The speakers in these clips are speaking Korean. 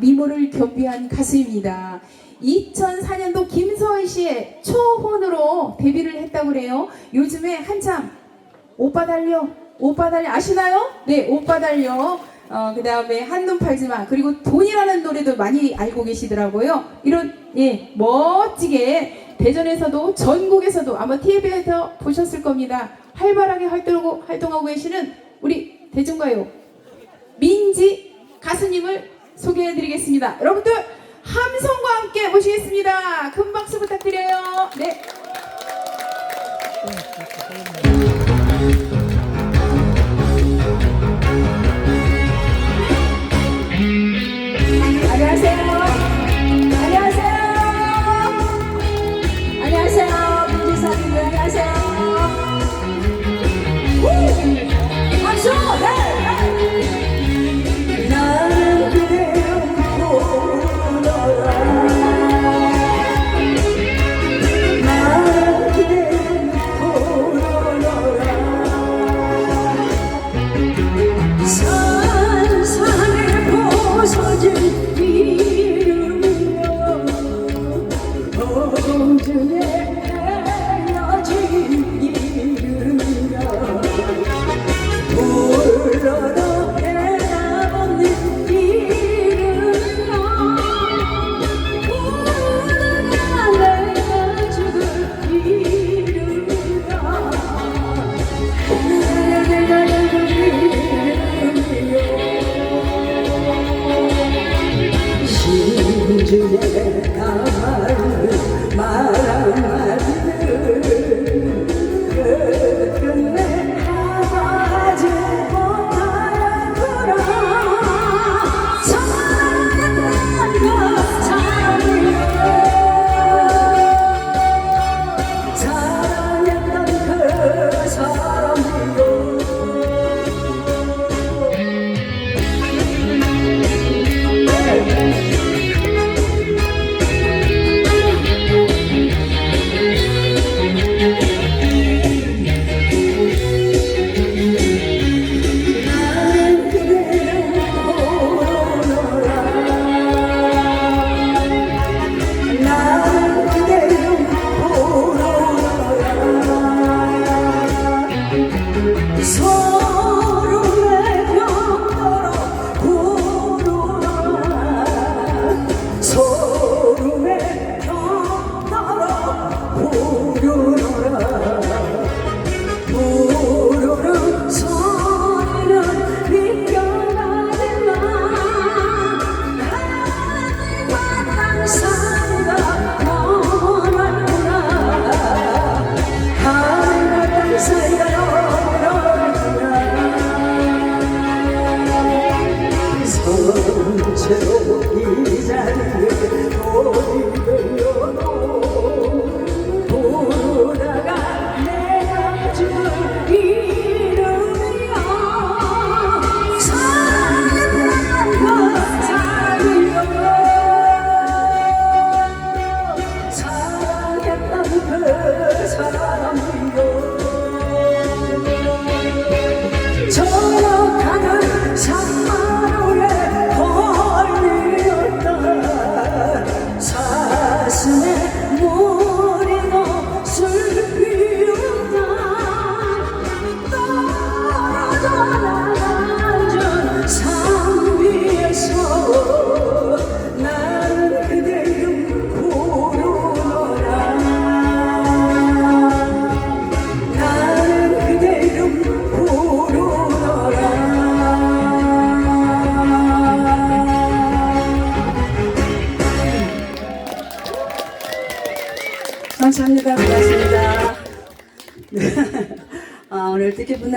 미모를 겸비한 가수입니다. 2004년도 김서희 씨의 초혼으로 데뷔를 했다고 그래요. 요즘에 한참 오빠 달려, 오빠 달려 아시나요? 네, 오빠 달려. 어, 그 다음에 한눈 팔지 마. 그리고 돈이라는 노래도 많이 알고 계시더라고요. 이런, 예, 멋지게 대전에서도 전국에서도 아마 TV에서 보셨을 겁니다. 활발하게 활동, 활동하고 계시는 우리 대중가요 민지 가수님을 소개해 드리겠습니다. 여러분들 함성과 함께 모시겠습니다. 큰 박수 부탁드려요. 네.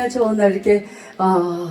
날 좋은 날 이렇게 어,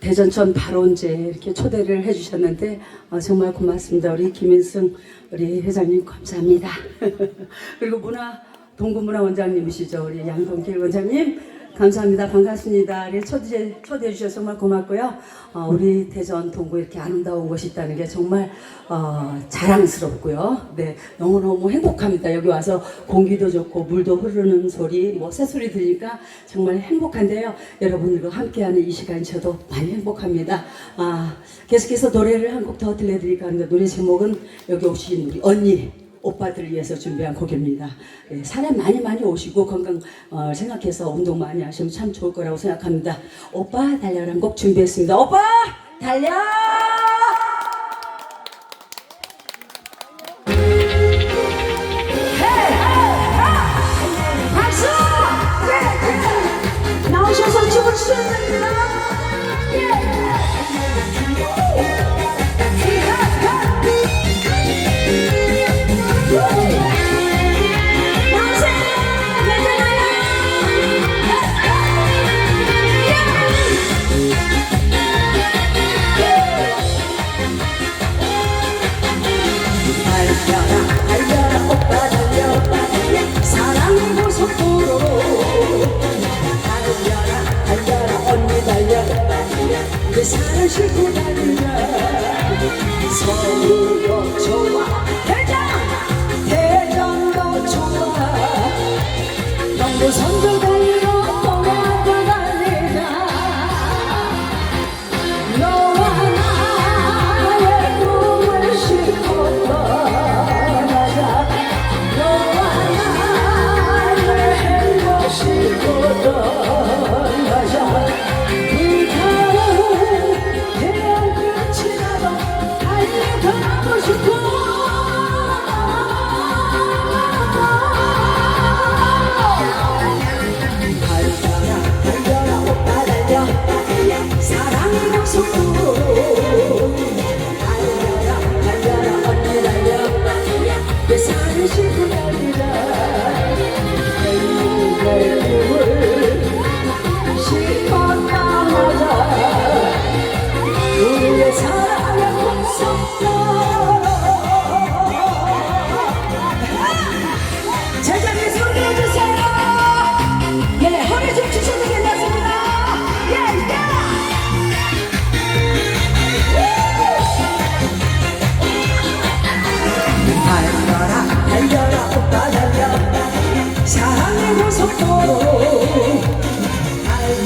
대전천 발원제 이렇게 초대를 해주셨는데 어, 정말 고맙습니다. 우리 김인승 우리 회장님 감사합니다. 그리고 문화 동구문화 원장님이시죠 우리 양동길 원장님 감사합니다. 반갑습니다. 이렇게 초대, 초대해 주셔서 정말 고맙고요. 어, 우리 대전 동구 이렇게 아름다운 곳이 있다는 게 정말 어, 자랑스럽고요. 네, 너무너무 행복합니다. 여기 와서 공기도 좋고 물도 흐르는 소리, 뭐 새소리 들으니까 정말 행복한데요. 여러분들과 함께하는 이 시간 저도 많이 행복합니다. 아, 계속해서 노래를 한 곡 더 들려드릴까 하는데 노래 제목은 여기 오신 우리 언니 오빠들을 위해서 준비한 곡입니다. 네, 사람 많이 많이 오시고 건강 어, 생각해서 운동 많이 하시면 참 좋을 거라고 생각합니다. 오빠 달려라는 곡 준비했습니다. 오빠 달려! 박수! 나오셔서 춤을 추셔야 됩니다. 내 사랑 싣고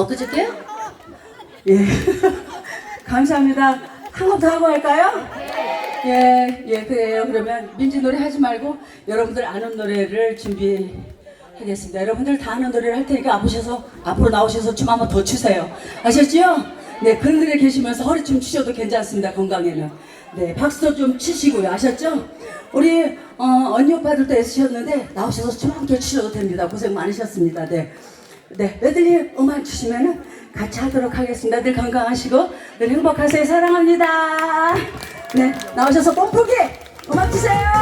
엊그저께요? 예 감사합니다 한 곡 더 하고 할까요? 예, 예, 그래요. 그러면 민지 노래 하지 말고 여러분들 아는 노래를 준비하겠습니다. 여러분들 다 아는 노래를 할 테니까 앞으셔서, 앞으로 나오셔서 춤 한번 더 추세요. 아셨죠? 네, 그런 데에 계시면서 허리춤 추셔도 괜찮습니다. 건강에는. 네, 박수도 좀 치시고요. 아셨죠? 우리, 어, 언니 오빠들도 애쓰셨는데 나오셔서 춤 함께 추셔도 됩니다. 고생 많으셨습니다. 네. 네, 애들이 음악 주시면은 같이 하도록 하겠습니다. 늘 건강하시고 늘 행복하세요. 사랑합니다. 네, 나오셔서 뽐뿌기 음악 주세요.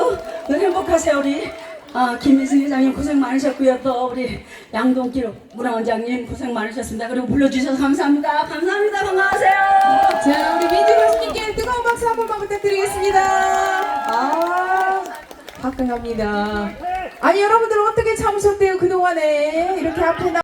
모두 늘 행복하세요 우리. 아, 김민승 회장님 고생 많으셨고요. 또 우리 양동길 문화원장님 고생 많으셨습니다. 그리고 불러주셔서 감사합니다. 감사합니다. 반가워하세요. 자 우리 민주 교수님께 뜨거운 박수 한 번만 부탁드리겠습니다. 아 화끈합니다. 아니 여러분들 어떻게 참으셨대요 그동안에? 이렇게 앞에 나